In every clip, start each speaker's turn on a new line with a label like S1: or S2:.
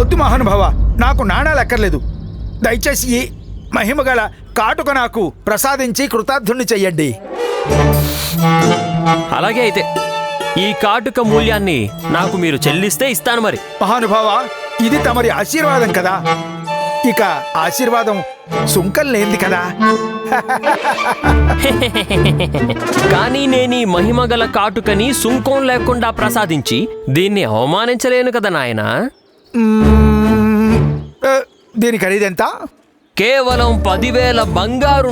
S1: వద్దు మహానుభావ నాకు నాణాలు ఎక్కర్లేదు దయచేసి ఈ మహిమగల కాటుక నాకు ప్రసాదించి కృతార్థుణ్ణి చెయ్యండి.
S2: అలాగే అయితే ఈ కాటుక మూల్యాన్ని నాకు మీరు చెల్లిస్తే ఇస్తాను మరి.
S1: మహానుభావ ఇది తమరి ఆశీర్వాదం కదా. ఇక ఆశీర్వాదం సుంకం లేంది కదా.
S2: కానీ నేను ఈ మహిమగల కాటుకని సుంకం లేకుండా ప్రసాదించి దీన్ని అవమానించలేను కదా నాయనా.
S1: దీని ఖరీదెంత
S2: కేవలం పదివేల బంగారు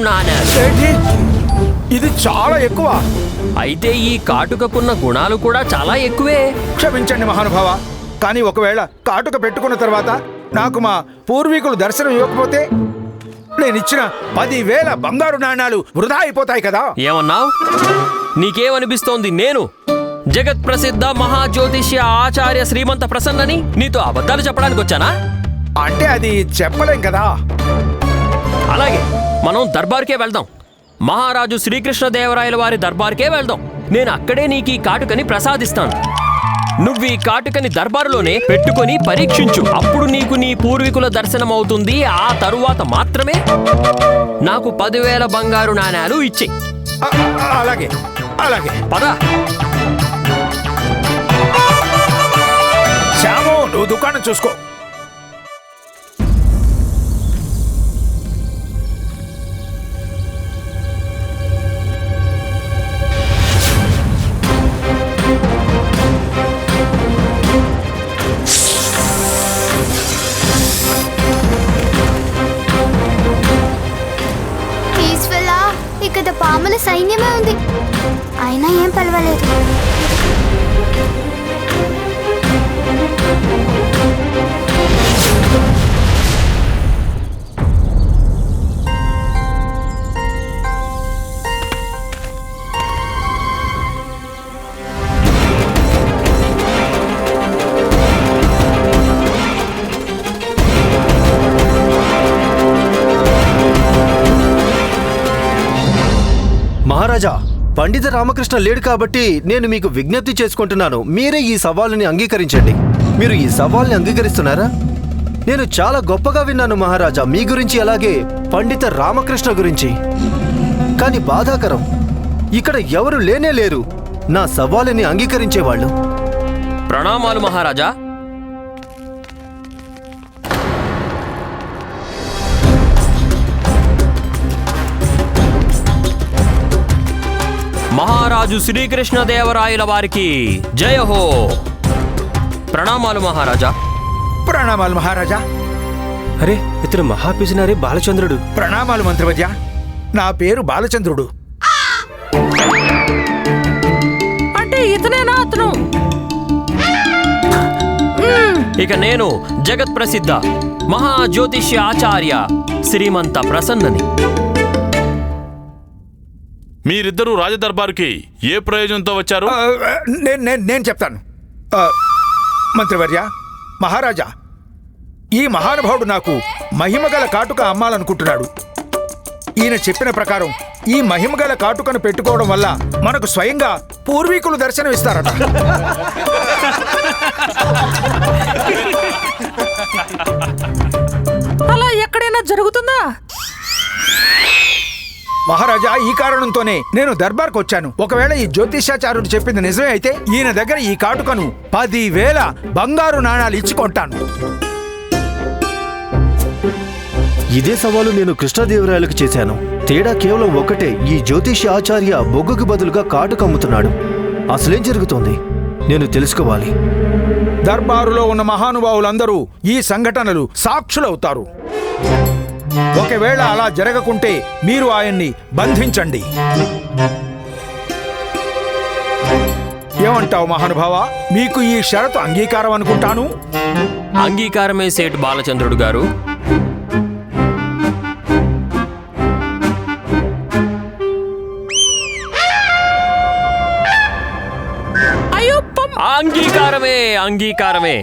S1: ఏంటి? ఇది చాలా ఎక్కువ.
S2: అయితే ఈ కాటుకకున్న గుణాలు కూడా చాలా ఎక్కువే.
S1: క్షమించండి మహానుభావ కానీ ఒకవేళ కాటుక పెట్టుకున్న తర్వాత నాకు మా పూర్వీకులు దర్శనం ఇవ్వకపోతే నేను ఇచ్చిన పదివేల బంగారు నాణాలు వృధా అయిపోతాయి కదా.
S2: ఏమన్నావు? నీకేమనిపిస్తోంది? నేను జగత్ ప్రసిద్ధ మహాజ్యోతిష్య ఆచార్య శ్రీమంత ప్రసన్నని నీతో అబద్ధాలు చెప్పడానికి వచ్చానా?
S1: అంటే అది చెప్పలేం కదా.
S2: అలాగే మనం దర్బార్కే వెళ్దాం. మహారాజు శ్రీకృష్ణదేవరాయల వారి దర్బార్కే వెళ్దాం. నేను అక్కడే నీకు ఈ కాటుకని ప్రసాదిస్తాను. నువ్వు ఈ కాటుకని దర్బారులోనే పెట్టుకొని పరీక్షించు. అప్పుడు నీకు నీ పూర్వీకుల దర్శనం అవుతుంది. ఆ తరువాత మాత్రమే నాకు పదివేల బంగారు నాణాలు
S1: ఆ, ఆ, అలాగే అలాగే.
S2: పద.
S1: నువ్వు దుకాణం చూసుకో.
S3: ఇక్కడ పాముల సైన్యమే ఉంది. అయినా ఏం పర్వాలేదు.
S4: మహారాజా పండిత రామకృష్ణ లేడు కాబట్టి నేను మీకు విజ్ఞప్తి చేసుకుంటున్నాను. మీరే ఈ సవాలుని అంగీకరించండి. మీరు ఈ సవాల్ని అంగీకరిస్తున్నారా? నేను చాలా గొప్పగా విన్నాను మహారాజా మీ గురించి అలాగే పండిత రామకృష్ణ గురించి. కానీ బాధాకరం ఇక్కడ ఎవరు లేనే లేరు. నా సవాలుని అంగీకరించేవాళ్ళు.
S2: ప్రణామాలు మహారాజా. మహారాజు శ్రీకృష్ణదేవరాయల వారికి జయ హో. ప్రణామాలు మహారాజా.
S1: ప్రణామాలు మహారాజా.
S5: అరే ఇతను మహాపిసినారి బాలచంద్రుడు.
S1: ప్రణామాలు మంత్రివర్య నా పేరు బాలచంద్రుడు.
S6: అంటే ఇతనేనా అతను?
S2: ఇక నేను జగత్ ప్రసిద్ధ మహాజ్యోతిష్య ఆచార్య శ్రీమంత ప్రసన్నని.
S7: మీరిద్దరూ రాజదర్బారుకి ఏ ప్రయోజనంతో వచ్చారు?
S1: నేను నేను నేను చెప్తాను. మంత్రివర్య మహారాజా ఈ మహానుభావుడు నాకు మహిమగల కాటుక అమ్మాలనుకుంటున్నాడు. ఈయన చెప్పిన ప్రకారం ఈ మహిమగల కాటుకను పెట్టుకోవడం వల్ల మనకు స్వయంగా పూర్వీకులు దర్శనం ఇస్తారట
S6: అలా ఎక్కడైనా జరుగుతుందా?
S1: మహారాజా ఈ కారణంతోనే నేను దర్బార్కు వచ్చాను. ఒకవేళ ఈ జ్యోతిషాచార్యుడు చెప్పింది నిజమే అయితే ఈయన దగ్గర ఈ కాటుకను పదివేల బంగారు నాణాలు ఇచ్చి కొంటాను.
S4: ఇదే సవాలు నేను కృష్ణదేవరాయలకు చేశాను. తేడా కేవలం ఒకటే ఈ జ్యోతిష్య ఆచార్య బొగ్గుకు బదులుగా కాటుక అమ్ముతున్నాడు అసలేం జరుగుతోంది? నేను తెలుసుకోవాలి.
S1: దర్బారులో ఉన్న మహానుభావులందరూ ఈ సంఘటనలు సాక్షులవుతారు. ఒకవేళ అలా జరగకుంటే మీరు ఆయన్ని బంధించండి. ఏమంటావు మహానుభావ? మీకు ఈ షరతు అంగీకారం అనుకుంటాను?
S2: అంగీకారమే సేటు బాలచంద్రుడు గారు. అంగీకారమే.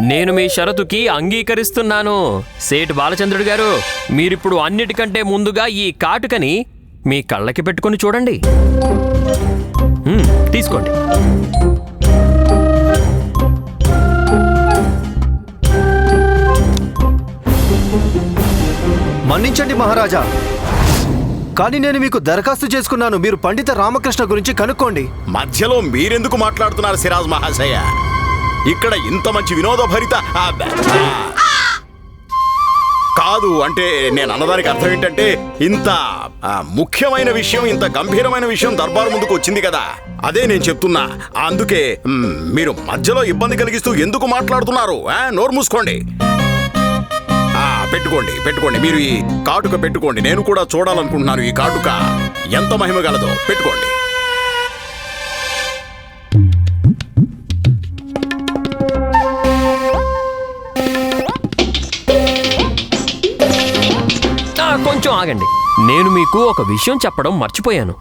S2: నేను మీ షరతుకి అంగీకరిస్తున్నాను. సేటు బాలచంద్రుడు గారు మీరిప్పుడు అన్నిటికంటే ముందుగా ఈ కాటుకని మీ కళ్ళకి పెట్టుకుని చూడండి. తీసుకోండి.
S4: మన్నించండి మహారాజా. కానీ నేను మీకు దరఖాస్తు చేసుకున్నాను. మీరు పండిత రామకృష్ణ గురించి కనుక్కోండి.
S8: మధ్యలో మీరెందుకు మాట్లాడుతున్నారు సిరాజ్ మహాశయ? ఇక్కడ ఇంత మంచి వినోదభరిత కాదు అంటే నేను అన్నదానికి అర్థం ఏంటంటే ఇంత ముఖ్యమైన విషయం ఇంత గంభీరమైన విషయం దర్బారు ముందుకు వచ్చింది కదా. అదే నేను చెప్తున్నా. అందుకే మీరు మధ్యలో ఇబ్బంది కలిగిస్తూ ఎందుకు మాట్లాడుతున్నారు? నోరు మూసుకోండి. పెట్టుకోండి పెట్టుకోండి. మీరు ఈ కాటుక పెట్టుకోండి. నేను కూడా చూడాలనుకుంటున్నాను ఈ కాటుక. ఎంత మహిమ గలదో. పెట్టుకోండి.
S2: ఆగండి. నేను మీకు ఒక విషయం చెప్పడం మర్చిపోయాను.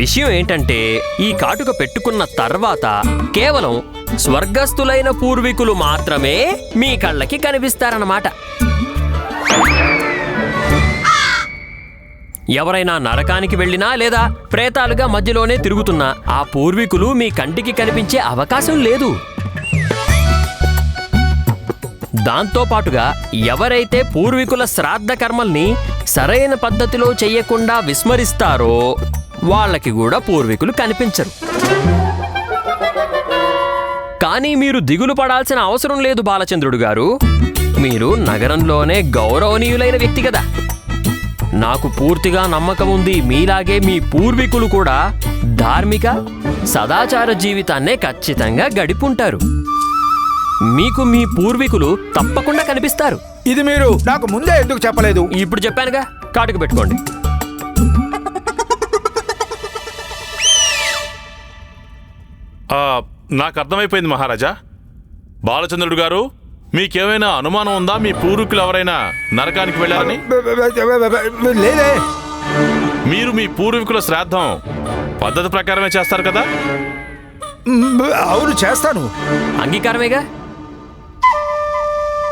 S2: విషయం ఏంటంటే ఈ కాటుక పెట్టుకున్న తర్వాత కేవలం స్వర్గస్థులైన పూర్వీకులు మాత్రమే మీ కళ్ళకి కనిపిస్తారన్నమాట. ఎవరైనా నరకానికి వెళ్ళినా లేదా ప్రేతాలుగా మధ్యలోనే తిరుగుతున్నా ఆ పూర్వీకులు మీ కంటికి కనిపించే అవకాశం లేదు. దాంతో పాటుగా ఎవరైతే పూర్వీకుల శ్రాద్ధ కర్మల్ని సరైన పద్ధతిలో చెయ్యకుండా విస్మరిస్తారో వాళ్ళకి కూడా పూర్వీకులు కనిపించరు. కానీ మీరు దిగులు పడాల్సిన అవసరం లేదు బాలచంద్రుడు గారు. మీరు నగరంలోనే గౌరవనీయులైన వ్యక్తి కదా. నాకు పూర్తిగా నమ్మకం ఉంది మీలాగే మీ పూర్వీకులు కూడా ధార్మిక సదాచార జీవితాన్నే ఖచ్చితంగా గడిపుంటారు. మీకు మీ పూర్వీకులు తప్పకుండా కనిపిస్తారు.
S1: ఇది మీరు నాకు ముందే ఎందుకు చెప్పలేదు?
S2: ఇప్పుడు చెప్పానుగా కాటుకు పెట్టుకోండి.
S7: ఆ, నాకు అర్థమైపోయింది మహారాజా. బాలచంద్రుడు గారు మీకేమైనా అనుమానం ఉందా? మీ పూర్వీకులు ఎవరైనా నరకానికి వెళ్ళారని?
S1: లేదే.
S7: మీరు మీ పూర్వీకుల శ్రాద్ధం పద్ధతి ప్రకారమే చేస్తారు కదా?
S1: అవును చేస్తాను.
S2: అంగీకారమేగా?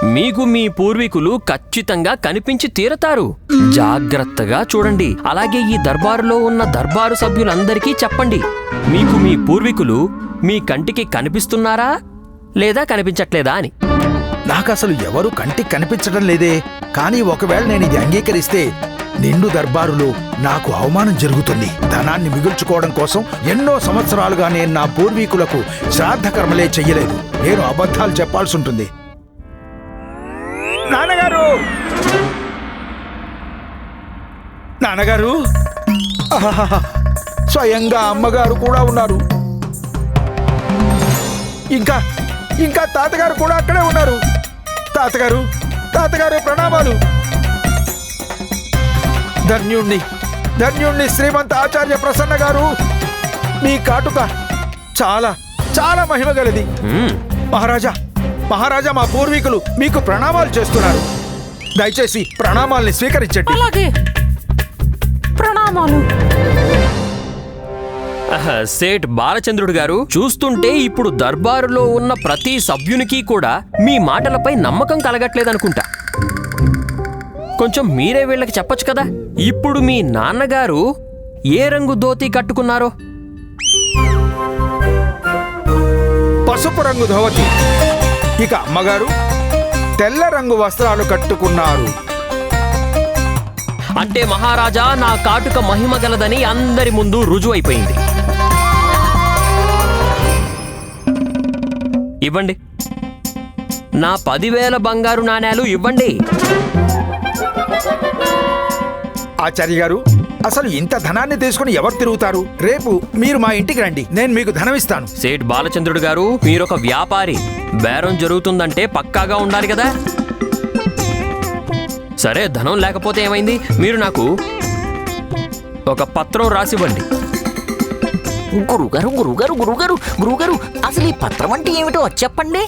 S2: మీకు మీ పూర్వీకులు ఖచ్చితంగా కనిపించి తీరతారు. జాగ్రత్తగా చూడండి. అలాగే ఈ దర్బారులో ఉన్న దర్బారు సభ్యులందరికీ చెప్పండి. మీకు మీ పూర్వీకులు మీ కంటికి కనిపిస్తున్నారా? లేదా కనిపించట్లేదా అని.
S1: నాకు అసలు ఎవరు కంటికి కనిపించడం లేదే. కానీ ఒకవేళ నేను ఇది అంగీకరిస్తే నిండు దర్బారులో నాకు అవమానం జరుగుతుంది. ధనాన్ని మిగుల్చుకోవడం కోసం ఎన్నో సంవత్సరాలుగా నేను నా పూర్వీకులకు శ్రాద్ధకర్మలే చెయ్యలేదు. నేను అబద్ధాలు చెప్పాల్సి ఉంటుంది. నాన్నగారు. స్వయంగా అమ్మగారు కూడా ఉన్నారు. ఇంకా ఇంకా తాతగారు కూడా అక్కడే ఉన్నారు. తాతగారు తాతగారు ప్రణామాలు. ధన్యుణ్ణి ధన్యుణ్ణి శ్రీమంత ఆచార్య ప్రసన్న గారు. మీ కాటుక చాలా చాలా మహిమ గలది. మహారాజా మహారాజా మా పూర్వీకులు మీకు ప్రణామాలు చేస్తున్నారు. దయచేసి ప్రణామాల్ని స్వీకరించండి.
S6: అలాగే. ప్రణామాలు
S2: ఆహా, సేట్ బాలచంద్రుడు గారు చూస్తుంటే ఇప్పుడు దర్బారులో ఉన్న ప్రతి సభ్యునికి కూడా మీ మాటలపై నమ్మకం కలగట్లేదనుకుంటా. కొంచెం మీరే వీళ్ళకి చెప్పొచ్చు కదా? ఇప్పుడు మీ నాన్నగారు ఏ రంగు ధోతి కట్టుకున్నారో?
S1: పసుపు రంగు ధోవతి. ఇక అమ్మగారు తెల్ల రంగు వస్త్రాలు కట్టుకున్నారు.
S2: అంటే మహారాజా నా కాటుక మహిమ గలదని అందరి ముందు రుజువైపోయింది. ఇవ్వండి. నా పదివేల బంగారు నాణేలు ఇవ్వండి.
S1: ఆచార్య గారు అసలు ఇంత ధనాన్ని తీసుకుని ఎవరు తిరుగుతారు? రేపు మీరు మా ఇంటికి రండి నేను మీకు ధనం ఇస్తాను.
S2: సేట్ బాలచంద్రుడు గారు మీరొక వ్యాపారి. బేరం జరుగుతుందంటే పక్కాగా ఉండాలి కదా? సరే ధనం లేకపోతే ఏమైంది? మీరు నాకు ఒక పత్రం రాసివ్వండి.
S9: గురుగారు గురుగారు గురుగారు గురుగారు అసలు ఈ పత్రం అంటే ఏమిటో చెప్పండి.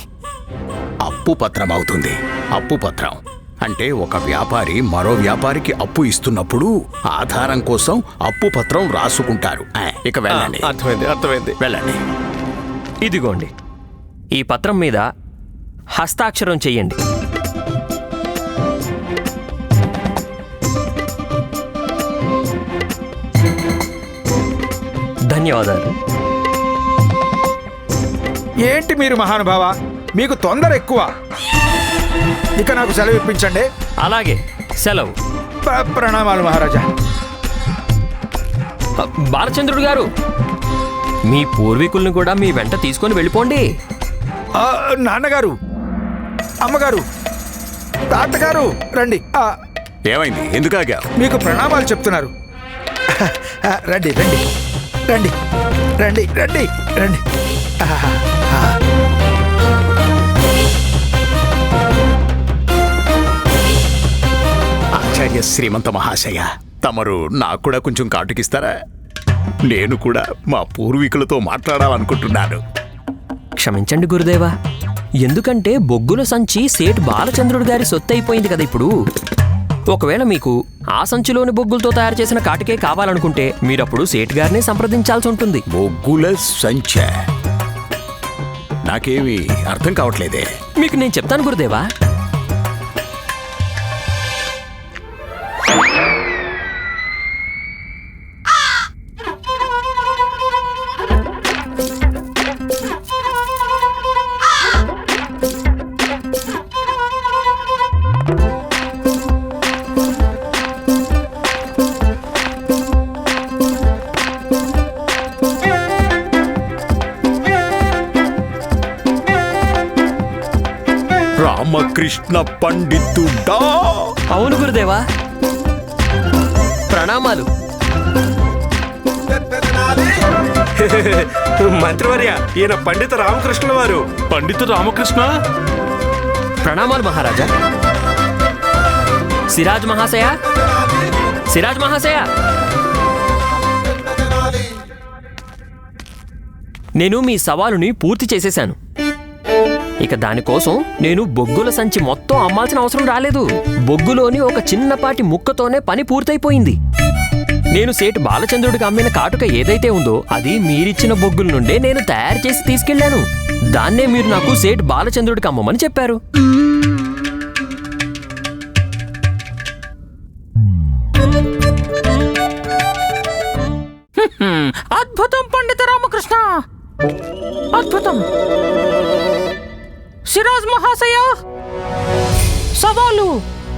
S8: అప్పు పత్రం అవుతుంది. అప్పు పత్రం అంటే ఒక వ్యాపారి మరో వ్యాపారికి అప్పు ఇస్తున్నప్పుడు ఆధారం కోసం అప్పు పత్రం రాసుకుంటారు. ఇక వెళ్ళండి.
S4: అర్థమైంది అర్థమైంది.
S8: వెళ్ళండి.
S2: ఇదిగోండి. ఈ పత్రం మీద హస్తాక్షరం చెయ్యండి. ధన్యవాదాలు.
S1: ఏంటి మీరు మహానుభావ? మీకు తొందర ఎక్కువ. ఇక నాకు సెలవు ఇప్పించండి.
S2: అలాగే సెలవు.
S1: ప్ర- ప్రణామాలు మహారాజా.
S2: బాలచంద్రుడు గారు మీ పూర్వీకుల్ని కూడా మీ వెంట తీసుకొని వెళ్ళిపోండి.
S1: ఆ, నాన్నగారు అమ్మగారు తాతగారు రండి. ఆ,
S8: ఏమైంది? ఎందుకు ఆగావు?
S1: మీకు ప్రణామాలు చెప్తున్నారు. ఆ, రండి రండి. రండి రండి రండి రండి.
S8: ఆచార్య శ్రీమంత మహాశయ తమరు నాకు కూడా కొంచెం కాటుకిస్తారా? నేను కూడా మా పూర్వీకులతో మాట్లాడాలనుకుంటున్నాను.
S2: క్షమించండి గురుదేవా ఎందుకంటే బొగ్గుల సంచి సేట్ బాలచంద్రుడు గారి సొత్తు అయిపోయింది కదా ఇప్పుడు. ఒకవేళ మీకు ఆ సంచిలోని బొగ్గులతో తయారు చేసిన కాటికే కావాలనుకుంటే మీరప్పుడు సేట్ గారిని సంప్రదించాల్సి ఉంటుంది.
S8: బొగ్గుల సంచ. నాకేమీ అర్థం కావట్లేదే.
S2: మీకు నేను చెప్తాను గురుదేవా
S8: రామకృష్ణ పండితుడా?
S2: అవును గురుదేవా. ప్రణామాలు.
S5: మంత్రివర్య ఈయన పండిత రామకృష్ణుల వారు.
S7: పండితుడు రామకృష్ణ?
S2: ప్రణామాలు మహారాజా. సిరాజ్ మహాశయ. సిరాజ్ మహాశయ. నేను మీ సవాలుని పూర్తి చేసేశాను. ఇక దానికోసం నేను బొగ్గుల సంచి మొత్తం అమ్మాల్సిన అవసరం రాలేదు. బొగ్గులోని ఒక చిన్నపాటి ముక్కతోనే పని పూర్తయిపోయింది. నేను సేటు బాలచంద్రుడికి అమ్మిన కాటుక ఏదైతే ఉందో అది మీరిచ్చిన బొగ్గుల నుండే నేను తయారు చేసి తీసుకెళ్ళాను దాన్నే మీరు నాకు సేటు బాలచంద్రుడికి అమ్మమని చెప్పారు.
S6: అద్భుతం పండిత రామకృష్ణ! అద్భుతం! సిరాజ్ మహాశయ! సవాలు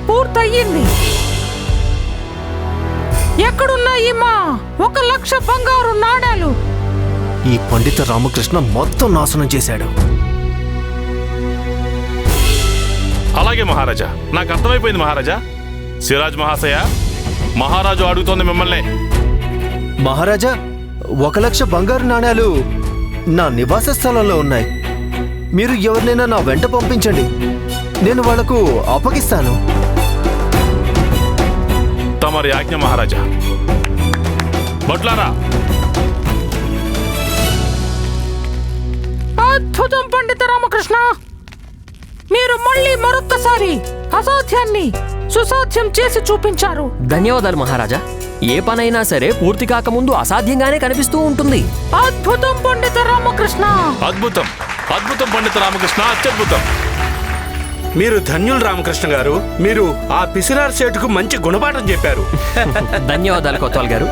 S6: పూర్తయింది. ఎక్కడున్నాయి మా ఒక లక్ష బంగారు నాణేలు.
S4: ఈ పండిత రామకృష్ణ మొత్తం నాశనం చేశాడు.
S7: అలాగే మహారాజా నాకు అర్థమైపోయింది మహారాజా. సిరాజ్ మహాశయ మహారాజు అడుగుతోంది మిమ్మల్ని.
S4: మహారాజా ఒక లక్ష బంగారు నాణేలు నా నివాస స్థలంలో ఉన్నాయి. మీరు ఎవరినైనా నా వెంట పంపించండి. నేను వాళ్ళకు అప్పగిస్తాను.
S7: తమరి ఆజ్ఞ మహారాజా. బట్లారా.
S6: అద్భుతం పండిత రామకృష్ణ. మీరు మళ్ళీ మరొక్కసారి అసాధ్యాన్ని సుసాధ్యం చేసి చూపించారు.
S2: ధన్యవాదాలు మహారాజా. ఏ పనైనా సరే పూర్తి కాకముందు అసాధ్యంగానే కనిపిస్తూ ఉంటుంది.
S6: అద్భుతం పండిత రామకృష్ణ.
S7: అద్భుతం. అద్భుతం పండిత రామకృష్ణ అత్యద్భుతం.
S5: మీరు ధన్యులు రామకృష్ణ గారు. మీరు ఆ పిసినార్ సేటుకు మంచి గుణపాఠం చెప్పారు.
S2: ధన్యవాదాలు కొత్తవాల్ గారు.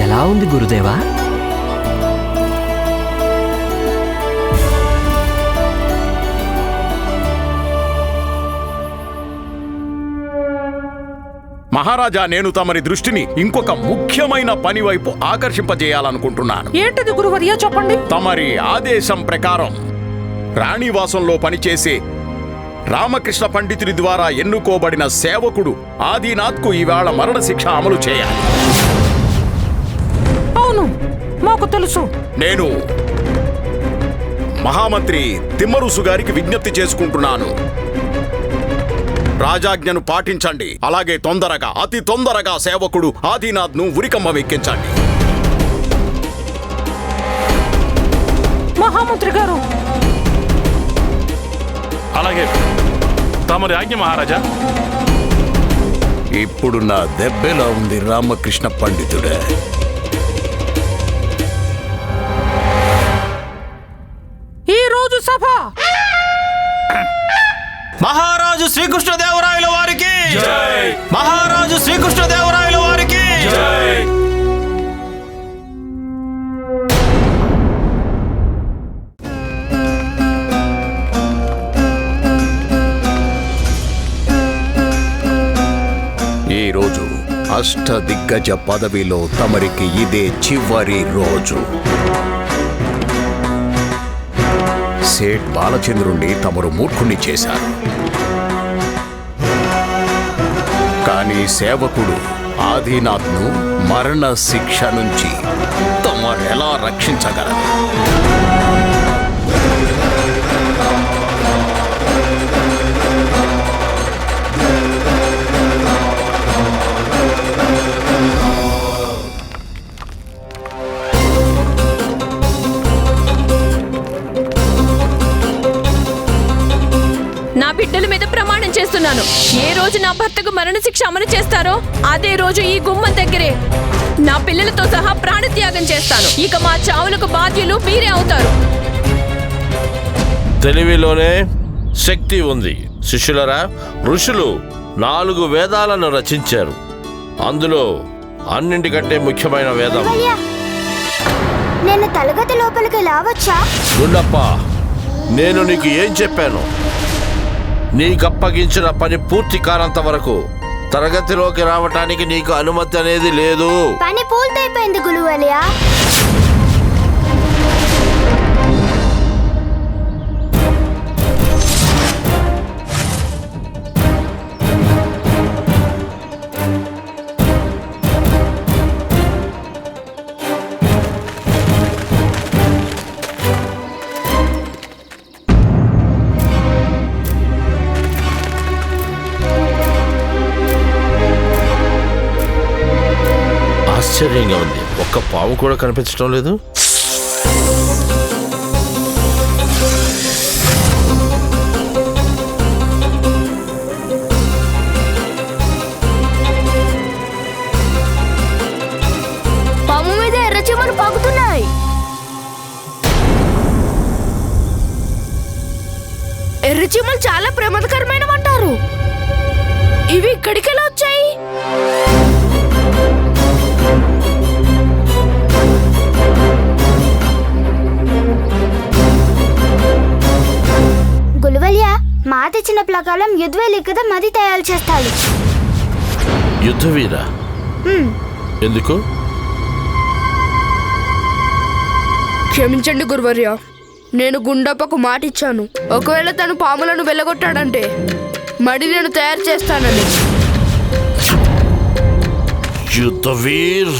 S2: ఎలా ఉంది గురుదేవా?
S8: మహారాజా నేను తమరి దృష్టిని ఇంకొక ముఖ్యమైన పని వైపు ఆకర్షింపజేయాలనుకుంటున్నాను.
S6: ఏంటిది గురువర్య చెప్పండి?
S8: తమరి ఆదేశం ప్రకారం రాణివాసంలో పనిచేసే రామకృష్ణ పండితుడి ద్వారా ఎన్నుకోబడిన సేవకుడు ఆదినాథ్కు ఈవేళ మరణశిక్ష అమలు చేయాలి.
S6: అవును మాకు తెలుసు.
S8: నేను మహామంత్రి తిమ్మరుసు గారికి విజ్ఞప్తి చేసుకుంటున్నాను. రాజాజ్ఞను పాటించండి. అలాగే తొందరగా అతి తొందరగా సేవకుడు ఆదినాథ్ను ఉరికమ్మ ఎక్కించండి.
S6: మహామంత్రి గారు.
S7: అలాగే తమరి ఆజ్ఞ మహారాజా.
S8: ఇప్పుడు నా దెబ్బెలా ఉంది రామకృష్ణ పండితుడే?
S4: శ్రీకృష్ణదేవరాయల వారికి. మహారాజు శ్రీకృష్ణదేవరాయల వారికి.
S8: ఈరోజు అష్ట దిగ్గజ పదవిలో తమరికి ఇదే చివరి రోజు. సేట్ బాలచంద్రుణ్ణి తమరు మూర్ఖుణ్ణి చేశారు. కానీ సేవకుడు ఆదినాథ్ను మరణ శిక్ష నుంచి తమరెలా రక్షించగలరు?
S10: రోజు నా భర్తకు మరణశిక్ష అమలు చేస్తారో అదే రోజు ఈ గుమ్మం దగ్గరే నా పిల్లలతో సహా ప్రాణత్యాగం చేస్తాను. ఇక మా చావులకు బాధ్యులు మీరే అవుతారు.
S11: తెలివిలోనే శక్తి ఉంది. శిష్యులరా ఋషులు నాలుగు వేదాలను రచించారు. అందులో అన్నింటికంటే ముఖ్యమైన వేదం.
S3: నేను తరగతి లోపలికి రావచ్చా?
S11: గుండప్ప నేను నీకు ఏం చెప్పాను? నీకప్పగించిన పని పూర్తి కానంత వరకు తరగతిలోకి రావటానికి నీకు అనుమతి అనేది లేదు.
S3: పని పూర్తయిపోయింది గురువలియా.
S11: ఆశ్చర్యంగా ఉంది. ఒక్క పాము కూడా కనిపించడం లేదు.
S3: ఇచ్చిన ప్రకారం యుద్వేలి కదా మది తయారు చేస్తాడు.
S11: యుద్ధవీర? ఎందుకు?
S12: క్షమించండి గురువర్య నేను గుండప్పకు మాట ఇచ్చాను ఒకవేళ తను పాములను వెళ్ళగొట్టాడంటే మడి నేను తయారు చేస్తానని.
S11: యుద్ధవీర్!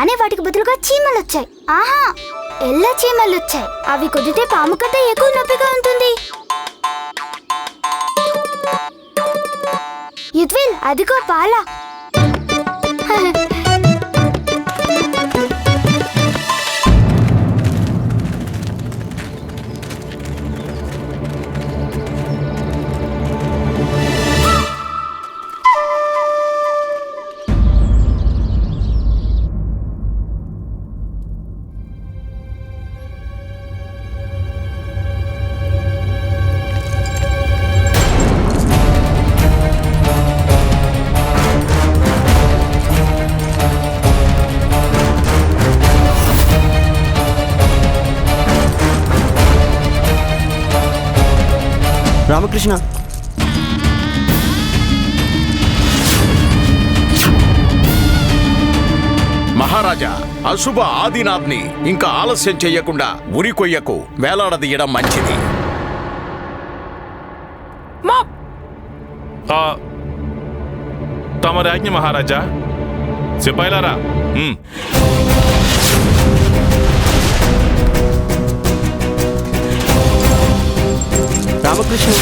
S3: కానీ వాటికి బదులుగా చీమలు వచ్చాయి ఆహా ఎల్ల చీమలు వచ్చాయి అవి కుదితే పాము కంటే ఎక్కువ నొప్పిగా ఉంటుంది. యుద్విల్ అదిగో పాల.
S8: అశుభ ఆదినాథ్ని ఇంకా ఆలస్యం చేయకుండా ఉరికొయ్యకు వేలాడదీయడం మంచిది.
S7: తమ రాజ్ఞ మహారాజా సిపాయిలారా
S4: రామకృష్ణ.